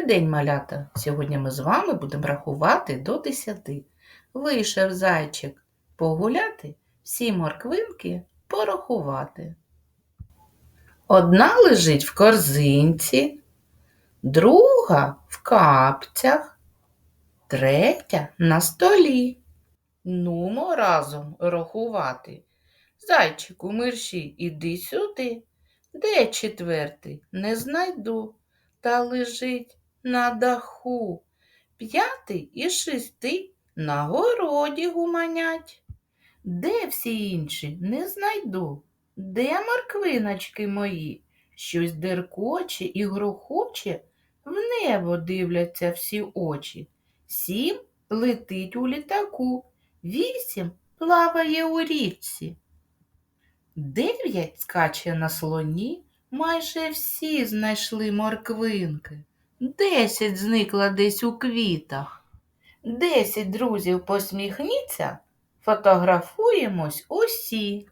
день, малята! Сьогодні ми з вами будемо рахувати до десяти. Вийшов зайчик погуляти, всі морквинки порахувати. Одна лежить в корзинці, друга в капцях, третя на столі. Нумо разом рахувати. Зайчику мерщій, іди сюди. Де четвертий? Не знайду. Та лежить на даху. П'ятий і шестий на городі гуманять. Де всі інші? Не знайду. Де морквиночки мої? Щось деркоче і грохоче, в небо дивляться всі очі. Сім летить у літаку, вісім плаває у річці. Дев'ять скаче на слоні, майже всі знайшли морквинки. Десять зникла десь у квітах. Десять друзів посміхніться, фотографуємось усі.